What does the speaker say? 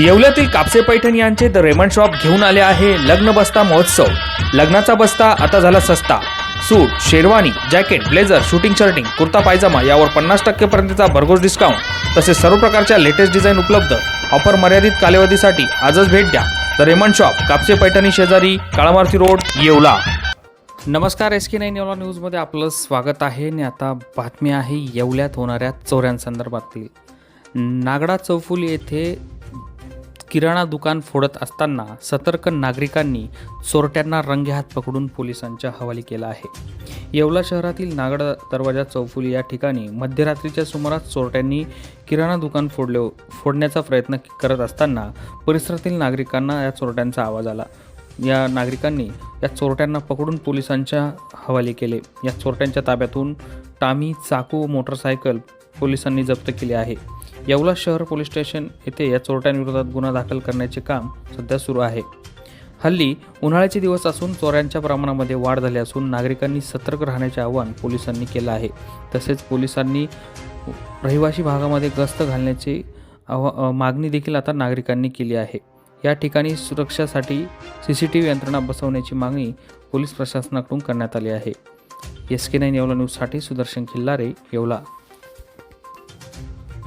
येवल्यातील कापसे पैठण यांचे the Raymond shop घेऊन आले आहे लग्न बस्ता महोत्सव. लग्नाचा बस्ता आता झाला सस्ता. Suit sherwani jacket blazer shooting shirting kurta pyjama यावर पन्नास टक्केपर्यंतचा भरघोस डिस्काउंट. तसेच सर्व प्रकारच्या लेटेस्ट डिझाईन उपलब्ध. ऑफर मर्यादित कालावधीसाठी आजच भेट द्या. The Raymond shop Kapse Paithani शेजारी काळामारुती रोड येवला. नमस्कार एस के नाईन येवला न्यूजमध्ये आपलं स्वागत आहे आणि आता बातमी आहे येवल्यात होणाऱ्या चोऱ्यांसंदर्भातील. नागडा चौफुली येथे किराणा दुकान फोडत असताना सतर्क नागरिकांनी चोरट्यांना रंगेहात पकडून पोलिसांच्या हवाली केला आहे. येवला शहरातील नागडा दरवाजा चौफुली या ठिकाणी मध्यरात्रीच्या सुमारास चोरट्यांनी किराणा दुकान फोडले फोडण्याचा प्रयत्न करत असताना परिसरातील नागरिकांना या चोरट्यांचा आवाज आला. या नागरिकांनी या चोरट्यांना पकडून पोलिसांच्या हवाली केले. या चोरट्यांच्या ताब्यातून टामी चाकू मोटरसायकल पोलिसांनी जप्त केले आहे. येवला शहर पोलीस स्टेशन येथे या चोरट्यांविरोधात गुन्हा दाखल करण्याचे काम सध्या सुरू आहे. हल्ली उन्हाळ्याचे दिवस असून चोऱ्यांच्या प्रमाणामध्ये वाढ झाली असून नागरिकांनी सतर्क राहण्याचे आवाहन पोलिसांनी केलं आहे. तसेच पोलिसांनी रहिवासी भागामध्ये गस्त घालण्याची आवा मागणी देखील आता नागरिकांनी केली आहे. या ठिकाणी सुरक्षासाठी सी सी टी व्ही यंत्रणा बसवण्याची मागणी पोलीस प्रशासनाकडून करण्यात आली आहे. एस के नाईन येवला न्यूजसाठी Sudarshan Khillare Yeola.